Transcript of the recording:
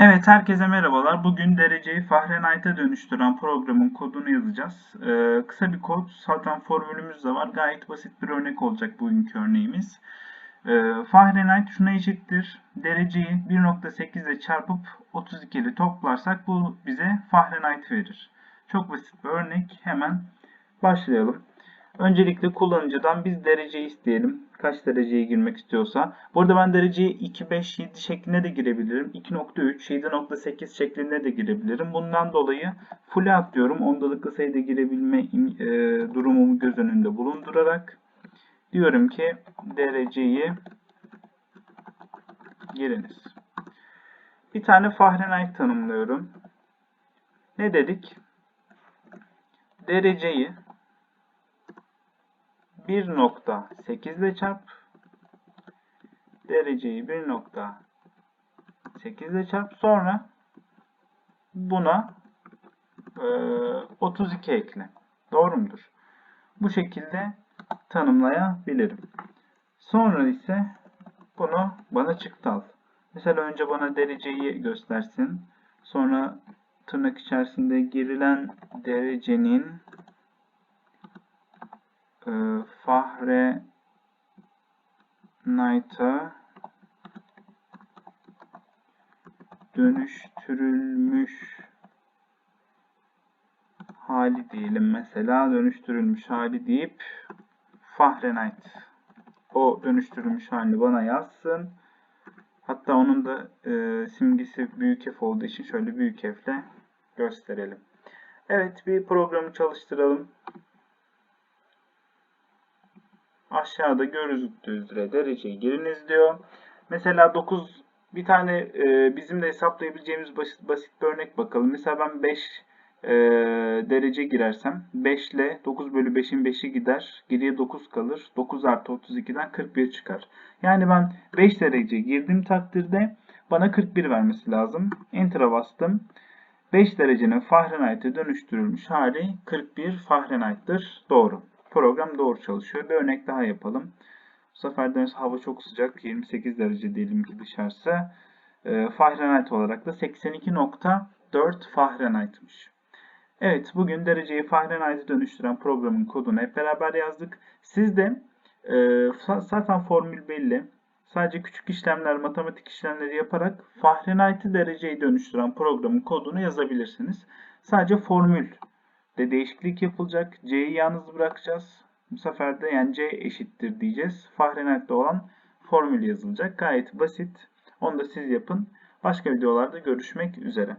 Evet, herkese merhabalar. Bugün dereceyi Fahrenheit'e dönüştüren programın kodunu yazacağız. Ee, kısa bir kod, zaten formülümüz de var. Gayet basit bir örnek olacak bugünkü örneğimiz. Ee, Fahrenheit şuna eşittir. Dereceyi 1.8 ile çarpıp 32 ile toplarsak bu bize Fahrenheit verir. Çok basit bir örnek. Hemen başlayalım. Öncelikle kullanıcıdan biz dereceyi isteyelim. Kaç dereceye girmek istiyorsa. Burada ben dereceyi 2, 5, 7 şeklinde de girebilirim. 2.3, 7.8 şeklinde de girebilirim. Bundan dolayı full'e atlıyorum. Ondalıklı sayıda girebilme e, durumumu göz önünde bulundurarak diyorum ki dereceyi giriniz. Bir tane Fahrenheit tanımlıyorum. Ne dedik? Dereceyi 1.8 ile çarp. Dereceyi 1.8 ile çarp. Sonra buna e, 32 ekle. Doğru mudur? Bu şekilde tanımlayabilirim. Sonra ise bunu bana çıktı al. Mesela önce bana dereceyi göstersin. Sonra tırnak içerisinde girilen derecenin e, Fahrenheit'a dönüştürülmüş hali diyelim mesela dönüştürülmüş hali deyip Fahrenheit o dönüştürülmüş halini bana yazsın. Hatta onun da e, simgesi büyük F olduğu için şöyle büyük F ile gösterelim. Evet bir programı çalıştıralım. Aşağıda görüldüğü üzere dereceyi giriniz diyor. Mesela 9 bir tane e, bizim de hesaplayabileceğimiz basit, basit bir örnek bakalım. Mesela ben 5 e, derece girersem 5 ile 9 bölü 5'in 5'i gider. Geriye 9 kalır. 9 artı 32'den 41 çıkar. Yani ben 5 derece girdiğim takdirde bana 41 vermesi lazım. Enter'a bastım. 5 derecenin Fahrenheit'e dönüştürülmüş hali 41 Fahrenheit'tir. Doğru. Program doğru çalışıyor. Bir örnek daha yapalım. Bu sefer de hava çok sıcak. 28 derece diyelim ki dışarısı. E, Fahrenheit olarak da 82.4 Fahrenheit'miş. Evet bugün dereceyi Fahrenheit'e dönüştüren programın kodunu hep beraber yazdık. Siz de e, zaten formül belli. Sadece küçük işlemler, matematik işlemleri yaparak Fahrenheit'i dereceye dönüştüren programın kodunu yazabilirsiniz. Sadece formül de değişiklik yapılacak. C'yi yalnız bırakacağız. Bu sefer de yani C eşittir diyeceğiz. Fahrenheit'te olan formül yazılacak. Gayet basit. Onu da siz yapın. Başka videolarda görüşmek üzere.